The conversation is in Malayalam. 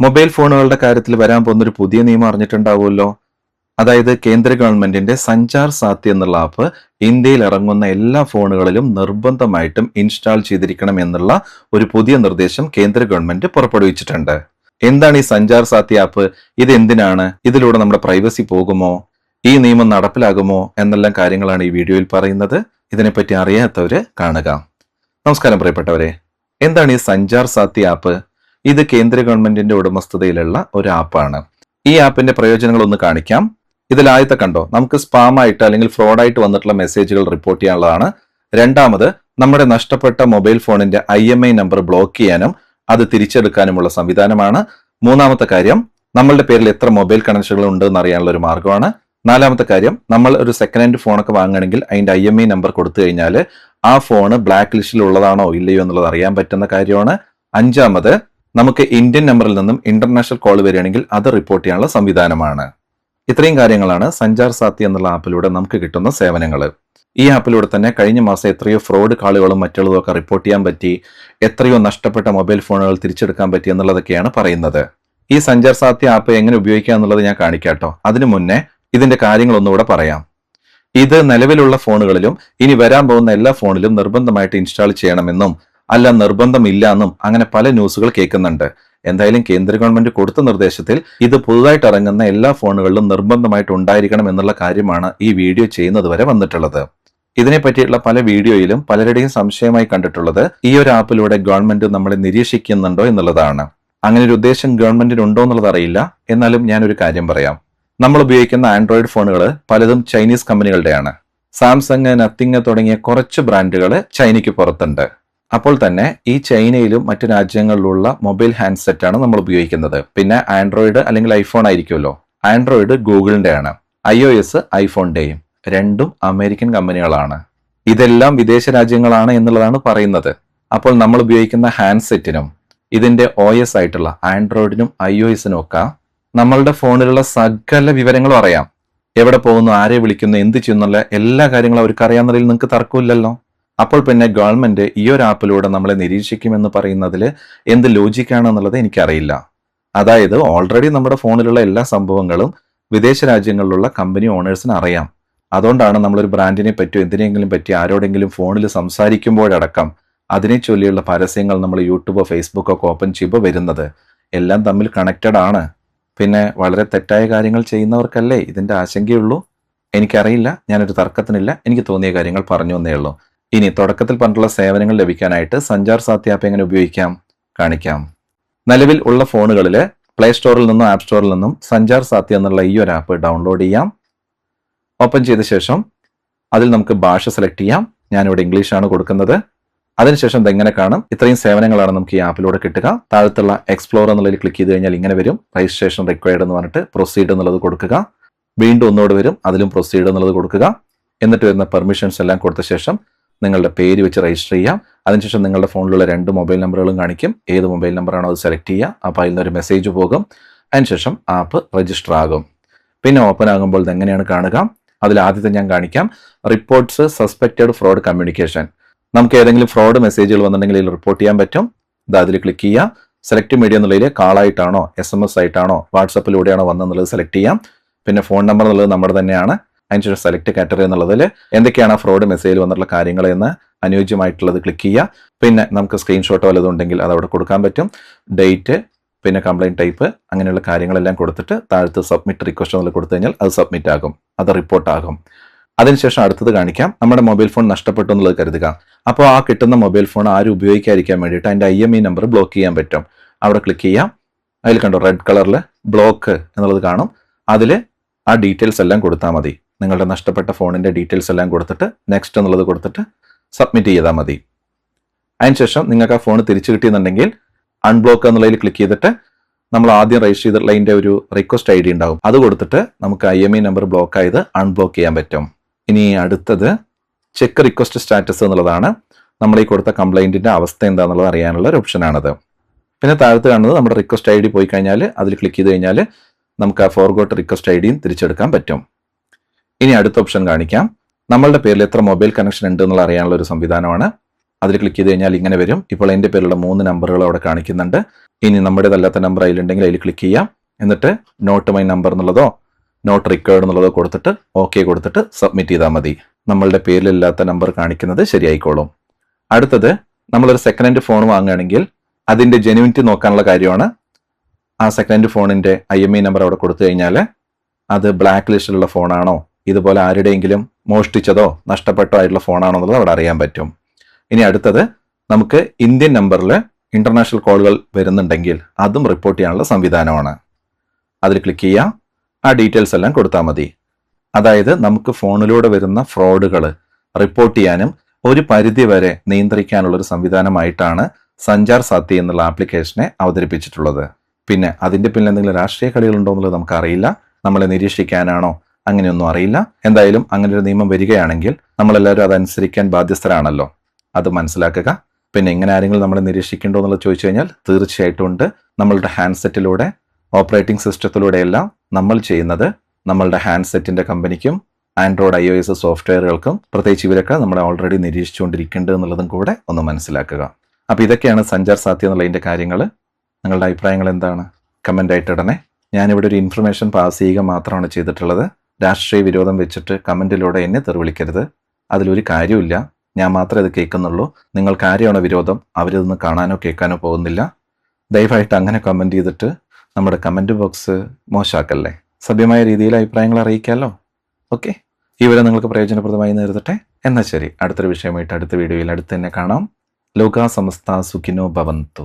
മൊബൈൽ ഫോണുകളുടെ കാര്യത്തിൽ വരാൻ പോകുന്ന ഒരു പുതിയ നിയമം അറിഞ്ഞിട്ടുണ്ടാവുമല്ലോ. അതായത് കേന്ദ്ര ഗവൺമെന്റിന്റെ സഞ്ചാർ സാത്തി എന്നുള്ള ആപ്പ് ഇന്ത്യയിൽ ഇറങ്ങുന്ന എല്ലാ ഫോണുകളിലും നിർബന്ധമായിട്ടും ഇൻസ്റ്റാൾ ചെയ്തിരിക്കണം എന്നുള്ള ഒരു പുതിയ നിർദ്ദേശം കേന്ദ്ര ഗവൺമെന്റ് പുറപ്പെടുവിച്ചിട്ടുണ്ട്. എന്താണ് ഈ സഞ്ചാർ സാത്തി ആപ്പ്? ഇത് എന്തിനാണ്? ഇതിലൂടെ നമ്മുടെ പ്രൈവസി പോകുമോ? ഈ നിയമം നടപ്പിലാകുമോ? എന്നെല്ലാം കാര്യങ്ങളാണ് ഈ വീഡിയോയിൽ പറയുന്നത്. ഇതിനെപ്പറ്റി അറിയാത്തവര് കാണുക. നമസ്കാരം പ്രിയപ്പെട്ടവരെ. എന്താണ് ഈ സഞ്ചാർ സാത്തി ആപ്പ്? ഇത് കേന്ദ്ര ഗവൺമെന്റിന്റെ ഉടമസ്ഥതയിലുള്ള ഒരു ആപ്പാണ്. ഈ ആപ്പിന്റെ പ്രയോജനങ്ങൾ ഒന്ന് കാണിക്കാം. ഇതിൽ ആദ്യത്തെ കണ്ടോ? നമുക്ക് സ്പാം ആയിട്ട് അല്ലെങ്കിൽ ഫ്രോഡായിട്ട് വന്നിട്ടുള്ള മെസ്സേജുകൾ റിപ്പോർട്ട് ചെയ്യാനുള്ളതാണ്. രണ്ടാമത് നമ്മുടെ നഷ്ടപ്പെട്ട മൊബൈൽ ഫോണിന്റെ I M I number block ചെയ്യാനും അത് തിരിച്ചെടുക്കാനുമുള്ള സംവിധാനമാണ്. മൂന്നാമത്തെ കാര്യം നമ്മളുടെ പേരിൽ എത്ര മൊബൈൽ കണക്ഷനുകൾ ഉണ്ട് എന്ന് അറിയാനുള്ള ഒരു മാർഗമാണ് നാലാമത്തെ കാര്യം നമ്മൾ ഒരു സെക്കൻഡ് ഹാൻഡ് ഫോണൊക്കെ വാങ്ങുകയാണെങ്കിൽ അതിന്റെ ഐ എം ഐ നമ്പർ കൊടുത്തു കഴിഞ്ഞാൽ ആ ഫോൺ ബ്ലാക്ക് ലിസ്റ്റിൽ ഉള്ളതാണോ ഇല്ലയോ എന്നുള്ളത് അറിയാൻ പറ്റുന്ന കാര്യമാണ്. അഞ്ചാമത് നമുക്ക് ഇന്ത്യൻ നമ്പറിൽ നിന്നും ഇന്റർനാഷണൽ കോൾ വരികയാണെങ്കിൽ അത് റിപ്പോർട്ട് ചെയ്യാനുള്ള സംവിധാനമാണ്. ഇത്രയും കാര്യങ്ങളാണ് സഞ്ചാർ സാത്തി എന്നുള്ള ആപ്പിലൂടെ നമുക്ക് കിട്ടുന്ന സേവനങ്ങൾ ഈ ആപ്പിലൂടെ തന്നെ കഴിഞ്ഞ മാസം എത്രയോ ഫ്രോഡ് കാളുകളും മറ്റുള്ളതും ഒക്കെ റിപ്പോർട്ട് ചെയ്യാൻ പറ്റി എത്രയോ നഷ്ടപ്പെട്ട മൊബൈൽ ഫോണുകൾ തിരിച്ചെടുക്കാൻ പറ്റി എന്നുള്ളതൊക്കെയാണ് പറയുന്നത്. ഈ സഞ്ചാർ സാത്തി ആപ്പ് എങ്ങനെ ഉപയോഗിക്കുക എന്നുള്ളത് ഞാൻ കാണിക്കാട്ടോ അതിനു മുന്നേ ഇതിന്റെ കാര്യങ്ങൾ ഒന്നുകൂടെ പറയാം. ഇത് നിലവിലുള്ള ഫോണുകളിലും ഇനി വരാൻ പോകുന്ന എല്ലാ ഫോണിലും നിർബന്ധമായിട്ട് ഇൻസ്റ്റാൾ ചെയ്യണമെന്നും അല്ല നിർബന്ധമില്ല എന്നും അങ്ങനെ പല ന്യൂസുകൾ കേൾക്കുന്നുണ്ട്. എന്തായാലും കേന്ദ്ര ഗവൺമെന്റ് കൊടുത്ത നിർദ്ദേശത്തിൽ ഇത് പുതുതായിട്ട് ഇറങ്ങുന്ന എല്ലാ ഫോണുകളിലും നിർബന്ധമായിട്ട് ഉണ്ടായിരിക്കണം എന്നുള്ള കാര്യമാണ് ഈ വീഡിയോ ചെയ്യുന്നത് വരെ വന്നിട്ടുള്ളത്. ഇതിനെ പറ്റിയുള്ള പല വീഡിയോയിലും പലരുടെയും സംശയമായി കണ്ടിട്ടുള്ളത് ഈ ഒരു ആപ്പിലൂടെ ഗവൺമെന്റ് നമ്മളെ നിരീക്ഷിക്കുന്നുണ്ടോ എന്നുള്ളതാണ്. അങ്ങനെ ഒരു ഉദ്ദേശം ഗവൺമെന്റിന് ഉണ്ടോ എന്നുള്ളത് അറിയില്ല. എന്നാലും ഞാനൊരു കാര്യം പറയാം. നമ്മൾ ഉപയോഗിക്കുന്ന ആൻഡ്രോയിഡ് ഫോണുകൾ പലതും ചൈനീസ് കമ്പനികളുടെയാണ്. സാംസങ് നത്തിങ് തുടങ്ങിയ കുറച്ച് ബ്രാൻഡുകൾ ചൈനയ്ക്ക് പുറത്തുണ്ട്. അപ്പോൾ തന്നെ ഈ ചൈനയിലും മറ്റു രാജ്യങ്ങളിലുള്ള മൊബൈൽ ഹാൻഡ്സെറ്റാണ് നമ്മൾ ഉപയോഗിക്കുന്നത്. പിന്നെ ആൻഡ്രോയിഡ് അല്ലെങ്കിൽ ഐഫോൺ ആയിരിക്കുമല്ലോ. ആൻഡ്രോയിഡ് ഗൂഗിളിന്റെ ആണ് ഐ ഒ എസ് ഐഫോണിന്റെയും രണ്ടും അമേരിക്കൻ കമ്പനികളാണ്. ഇതെല്ലാം വിദേശ രാജ്യങ്ങളാണ് എന്നുള്ളതാണ് പറയുന്നത്. അപ്പോൾ നമ്മൾ ഉപയോഗിക്കുന്ന ഹാൻഡ്സെറ്റിനും ഇതിന്റെ ഒ എസ് ആയിട്ടുള്ള ആൻഡ്രോയിഡിനും ഐ ഒ എസിനും ഒക്കെ നമ്മളുടെ ഫോണിലുള്ള സകല വിവരങ്ങളും അറിയാം. എവിടെ പോകുന്നു ആരെ വിളിക്കുന്നു എന്ത് ചെയ്യുന്നുള്ള എല്ലാ കാര്യങ്ങളും അവർക്ക് അറിയാമെന്നുള്ളതിൽ നിങ്ങൾക്ക് തർക്കമില്ലല്ലോ. അപ്പോൾ പിന്നെ ഗവൺമെന്റ് ഈ ഒരു ആപ്പിലൂടെ നമ്മളെ നിരീക്ഷിക്കുമെന്ന് പറയുന്നതിൽ എന്ത് ലോജിക്കാണെന്നുള്ളത് എനിക്കറിയില്ല. അതായത് ഓൾറെഡി നമ്മുടെ ഫോണിലുള്ള എല്ലാ സംഭവങ്ങളും വിദേശ രാജ്യങ്ങളിലുള്ള കമ്പനി ഓണേഴ്സിന് അറിയാം. അതുകൊണ്ടാണ് നമ്മളൊരു ബ്രാൻഡിനെ പറ്റിയോ എന്തിനെങ്കിലും പറ്റി ആരോടെങ്കിലും ഫോണിൽ സംസാരിക്കുമ്പോഴടക്കം അതിനെ ചൊല്ലിയുള്ള പരസ്യങ്ങൾ നമ്മൾ യൂട്യൂബോ ഫേസ്ബുക്കോ ഓപ്പൺ ചെയ്യുമ്പോൾ വരുന്നത്. എല്ലാം തമ്മിൽ കണക്റ്റഡ് ആണ്. പിന്നെ വളരെ തെറ്റായ കാര്യങ്ങൾ ചെയ്യുന്നവർക്കല്ലേ ഇതിന്റെ ആശങ്കയുള്ളൂ? എനിക്കറിയില്ല. ഞാനൊരു തർക്കത്തിനില്ല. എനിക്ക് തോന്നിയ കാര്യങ്ങൾ പറഞ്ഞു എന്നേ ഉള്ളൂ. ഇനി തുടക്കത്തിൽ പറഞ്ഞിട്ടുള്ള സേവനങ്ങൾ ലഭിക്കാനായിട്ട് സഞ്ചാർ സാത്തി ആപ്പ് എങ്ങനെ ഉപയോഗിക്കാം കാണിക്കാം. നിലവിൽ ഉള്ള ഫോണുകളിൽ പ്ലേ സ്റ്റോറിൽ നിന്നും ആപ്പ് സ്റ്റോറിൽ നിന്നും സഞ്ചാർ സാത്തി എന്നുള്ള ഈ ഒരു ആപ്പ് ഡൗൺലോഡ് ചെയ്യാം. ഓപ്പൺ ചെയ്ത ശേഷം അതിൽ നമുക്ക് ഭാഷ സെലക്ട് ചെയ്യാം. ഞാനിവിടെ ഇംഗ്ലീഷാണ് കൊടുക്കുന്നത്. അതിനുശേഷം ഇതെങ്ങനെ കാണും? ഇത്രയും സേവനങ്ങളാണ് നമുക്ക് ഈ ആപ്പിലൂടെ കിട്ടുക. താഴത്തുള്ള എക്സ്പ്ലോർ എന്നുള്ളതിൽ ക്ലിക്ക് ചെയ്ത് കഴിഞ്ഞാൽ ഇങ്ങനെ വരും. രജിസ്ട്രേഷൻ റിക്വയർഡ് എന്ന് പറഞ്ഞിട്ട് പ്രൊസീഡ് എന്നുള്ളത് കൊടുക്കുക. വീണ്ടും ഒന്നുകൂടെ വരും. അതിലും പ്രൊസീഡ് എന്നുള്ളത് കൊടുക്കുക. എന്നിട്ട് വരുന്ന പെർമിഷൻസ് എല്ലാം കൊടുത്ത ശേഷം നിങ്ങളുടെ പേര് വെച്ച് രജിസ്റ്റർ ചെയ്യാം. അതിനുശേഷം നിങ്ങളുടെ ഫോണിലുള്ള രണ്ട് മൊബൈൽ നമ്പറുകളും കാണിക്കും. ഏത് മൊബൈൽ നമ്പറാണോ അത് സെലക്ട് ചെയ്യുക. അപ്പോൾ അതിൽ നിന്നൊരു മെസ്സേജ് പോകും. അതിനുശേഷം ആപ്പ് രജിസ്റ്റർ ആകും. പിന്നെ ഓപ്പൺ ആകുമ്പോൾ ഇത് എങ്ങനെയാണ് കാണുക? അതിൽ ആദ്യത്തെ ഞാൻ കാണിക്കാം. റിപ്പോർട്ട്സ് സസ്പെക്റ്റഡ് ഫ്രോഡ് കമ്മ്യൂണിക്കേഷൻ നമുക്ക് ഏതെങ്കിലും ഫ്രോഡ് മെസ്സേജുകൾ വന്നിട്ടുണ്ടെങ്കിൽ ഇതിൽ റിപ്പോർട്ട് ചെയ്യാൻ പറ്റും. ഇത് അതിൽ ക്ലിക്ക് ചെയ്യുക. സെലക്ട് മീഡിയ എന്നുള്ളതിൽ കാളായിട്ടാണോ എസ് എം എസ് ആയിട്ടാണോ വാട്സപ്പിലൂടെയാണോ വന്നെന്നുള്ളത് സെലക്ട് ചെയ്യാം. പിന്നെ ഫോൺ നമ്പർ എന്നുള്ളത് നമ്മുടെ തന്നെയാണ്. അതിനുശേഷം സെലക്ട് കാറ്റഗറി എന്നുള്ളതിൽ എന്തൊക്കെയാണ് ഫ്രോഡ് മെസ്സേജിൽ വന്നിട്ടുള്ള കാര്യങ്ങൾ എന്ന് അനുയോജ്യമായിട്ടുള്ളത് ക്ലിക്ക് ചെയ്യുക. പിന്നെ നമുക്ക് സ്ക്രീൻഷോട്ടോ വല്ലതും ഉണ്ടെങ്കിൽ അത് അവിടെ കൊടുക്കാൻ പറ്റും. ഡേറ്റ് പിന്നെ കംപ്ലൈന്റ് ടൈപ്പ് അങ്ങനെയുള്ള കാര്യങ്ങളെല്ലാം കൊടുത്തിട്ട് താഴത്ത് സബ്മിറ്റ് റിക്വസ്റ്റ് എന്നുള്ളത് കൊടുത്തു കഴിഞ്ഞാൽ അത് സബ്മിറ്റ് ആകും. അത് റിപ്പോർട്ട് ആകും. അതിനുശേഷം അടുത്തത് കാണിക്കാം. നമ്മുടെ മൊബൈൽ ഫോൺ നഷ്ടപ്പെട്ടു എന്നുള്ളത് കരുതുക. അപ്പോൾ ആ കിട്ടുന്ന മൊബൈൽ ഫോൺ ആരും ഉപയോഗിക്കാതിരിക്കാൻ വേണ്ടിയിട്ട് അതിന്റെ I M E number block ചെയ്യാൻ പറ്റും. അവിടെ ക്ലിക്ക് ചെയ്യാം. അതിൽ കണ്ടോ റെഡ് കളറിൽ ബ്ലോക്ക് എന്നുള്ളത് കാണും. അതിൽ ആ ഡീറ്റെയിൽസ് എല്ലാം കൊടുത്താൽ മതി. നിങ്ങളുടെ നഷ്ടപ്പെട്ട ഫോണിന്റെ ഡീറ്റെയിൽസ് എല്ലാം കൊടുത്തിട്ട് നെക്സ്റ്റ് എന്നുള്ളത് കൊടുത്തിട്ട് സബ്മിറ്റ് ചെയ്താൽ മതി. അതിനുശേഷം നിങ്ങൾക്ക് ആ ഫോൺ തിരിച്ചു കിട്ടിയെന്നുണ്ടെങ്കിൽ അൺബ്ലോക്ക് എന്നുള്ളതിൽ ക്ലിക്ക് ചെയ്തിട്ട് നമ്മൾ ആദ്യം രജിസ്റ്റർ ചെയ്തിട്ടുള്ള അതിന്റെ ഒരു റിക്വസ്റ്റ് ഐ ഡി ഉണ്ടാവും. അത് കൊടുത്തിട്ട് നമുക്ക് I M I number block ആയത് അൺബ്ലോക്ക് ചെയ്യാൻ പറ്റും. ഇനി അടുത്തത് ചെക്ക് റിക്വസ്റ്റ് സ്റ്റാറ്റസ് എന്നുള്ളതാണ്. നമ്മൾ ഈ കൊടുത്ത കംപ്ലൈന്റിന്റെ അവസ്ഥ എന്താണെന്നുള്ളത് അറിയാനുള്ള ഒരു ഓപ്ഷനാണത് പിന്നെ താഴത്ത് കാണുന്നത് നമ്മുടെ റിക്വസ്റ്റ് ഐ ഡി പോയി കഴിഞ്ഞാൽ അതിൽ ക്ലിക്ക് ചെയ്ത് കഴിഞ്ഞാൽ നമുക്ക് ആ ഫോർഗോട്ട് റിക്വസ്റ്റ് ഐ ഡിയും തിരിച്ചെടുക്കാൻ പറ്റും. ഇനി അടുത്ത ഓപ്ഷൻ കാണിക്കാം. നമ്മളുടെ പേരിൽ എത്ര മൊബൈൽ കണക്ഷൻ ഉണ്ട് എന്നുള്ള അറിയാനുള്ള ഒരു സംവിധാനമാണ്. അതിൽ ക്ലിക്ക് ചെയ്ത് കഴിഞ്ഞാൽ ഇങ്ങനെ വരും. ഇപ്പോൾ എന്റെ പേരിലുള്ള മൂന്ന് നമ്പറുകൾ അവിടെ കാണിക്കുന്നുണ്ട്. ഇനി നമ്മുടേതല്ലാത്ത നമ്പർ അതിലുണ്ടെങ്കിൽ അതിൽ ക്ലിക്ക് ചെയ്യാം. എന്നിട്ട് നോട്ട് മൈ നമ്പർ എന്നുള്ളതോ നോട്ട് റിക്വേർഡ് എന്നുള്ളതോ കൊടുത്തിട്ട് ഓക്കെ കൊടുത്തിട്ട് സബ്മിറ്റ് ചെയ്താൽ മതി. നമ്മളുടെ പേരിലില്ലാത്ത നമ്പർ കാണിക്കുന്നത് ശരിയായിക്കോളും. അടുത്തത് നമ്മളൊരു സെക്കൻഡ് ഹാൻഡ് ഫോൺ വാങ്ങുകയാണെങ്കിൽ അതിന്റെ ജെനുവിനിറ്റി നോക്കാനുള്ള കാര്യമാണ്. ആ സെക്കൻഡ് ഹാൻഡ് ഫോണിന്റെ ഐ നമ്പർ അവിടെ കൊടുത്തു കഴിഞ്ഞാൽ അത് ബ്ലാക്ക് ലിസ്റ്റിലുള്ള ഫോണാണോ ഇതുപോലെ ആരുടെയെങ്കിലും മോഷ്ടിച്ചതോ നഷ്ടപ്പെട്ടോ ആയിട്ടുള്ള ഫോണാണോ എന്നുള്ളത് അവിടെ അറിയാൻ പറ്റും. ഇനി അടുത്തത് നമുക്ക് ഇന്ത്യൻ നമ്പറിൽ ഇന്റർനാഷണൽ കോളുകൾ വരുന്നുണ്ടെങ്കിൽ അതും റിപ്പോർട്ട് ചെയ്യാനുള്ള സംവിധാനമാണ്. അതിൽ ക്ലിക്ക് ചെയ്യാം ആ ഡീറ്റെയിൽസ് എല്ലാം കൊടുത്താൽ മതി. അതായത് നമുക്ക് ഫോണിലൂടെ വരുന്ന ഫ്രോഡുകൾ റിപ്പോർട്ട് ചെയ്യാനും ഒരു പരിധി വരെ നിയന്ത്രിക്കാനുള്ള ഒരു സംവിധാനമായിട്ടാണ് സഞ്ചാർ സാത്തി എന്നുള്ള ആപ്ലിക്കേഷനെ അവതരിപ്പിച്ചിട്ടുള്ളത്. പിന്നെ അതിന്റെ പിന്നിൽ എന്തെങ്കിലും രാഷ്ട്രീയ കളികളുണ്ടോ എന്നുള്ളത് നമുക്കറിയില്ല നമ്മളെ നിരീക്ഷിക്കാനാണോ അങ്ങനെയൊന്നും അറിയില്ല. എന്തായാലും അങ്ങനെ ഒരു നിയമം വരികയാണെങ്കിൽ നമ്മളെല്ലാവരും അതനുസരിക്കാൻ ബാധ്യസ്ഥരാണല്ലോ. അത് മനസ്സിലാക്കുക. പിന്നെ എങ്ങനെ ആരെങ്കിലും നമ്മളെ നിരീക്ഷിക്കേണ്ടോ എന്നുള്ളത് ചോദിച്ചു കഴിഞ്ഞാൽ തീർച്ചയായിട്ടും ഉണ്ട്. നമ്മളുടെ ഹാൻഡ്സെറ്റിലൂടെ ഓപ്പറേറ്റിംഗ് സിസ്റ്റത്തിലൂടെയെല്ലാം നമ്മൾ ചെയ്യുന്നത് നമ്മളുടെ ഹാൻഡ്സെറ്റിന്റെ കമ്പനിക്കും ആൻഡ്രോയിഡ് ഐ ഒ എസ് സോഫ്റ്റ്വെയറുകൾക്കും പ്രത്യേകിച്ച് ഇവരൊക്കെ നമ്മൾ ഓൾറെഡി നിരീക്ഷിച്ചുകൊണ്ടിരിക്കേണ്ടത് എന്നുള്ളതും കൂടെ ഒന്ന് മനസ്സിലാക്കുക. അപ്പോൾ ഇതൊക്കെയാണ് സഞ്ചാർ സാധ്യത എന്നുള്ളതിന്റെ കാര്യങ്ങൾ നിങ്ങളുടെ അഭിപ്രായങ്ങൾ എന്താണ്? കമന്റ് ആയിട്ട് ഇടണേ. ഞാനിവിടെ ഒരു ഇൻഫർമേഷൻ പാസ് ചെയ്യുക മാത്രമാണ് ചെയ്തിട്ടുള്ളത്. രാഷ്ട്രീയ വിരോധം വെച്ചിട്ട് കമന്റിലൂടെ എന്നെ തെറിവിളിക്കരുത്. അതിലൊരു കാര്യമില്ല ഞാൻ മാത്രമേ ഇത് കേൾക്കുന്നുള്ളൂ. നിങ്ങൾക്ക് ആരെയാണോ വിരോധം? അവരിതൊന്ന് കാണാനോ കേൾക്കാനോ പോകുന്നില്ല. ദയവായിട്ട് അങ്ങനെ കമന്റ് ചെയ്തിട്ട് നമ്മുടെ കമന്റ് ബോക്സ് മോശമാക്കല്ലേ സഭ്യമായ രീതിയിൽ അഭിപ്രായങ്ങൾ അറിയിക്കാമല്ലോ ഓക്കെ ഈ വിവരം നിങ്ങൾക്ക് പ്രയോജനപ്രദമായി നേരിടട്ടെ എന്നാൽ ശരി. അടുത്തൊരു വിഷയമായിട്ട് അടുത്ത വീഡിയോയിൽ അടുത്ത് തന്നെ കാണാം. ലോകാ സമസ്ത സുഖിനോ ഭവന്തു.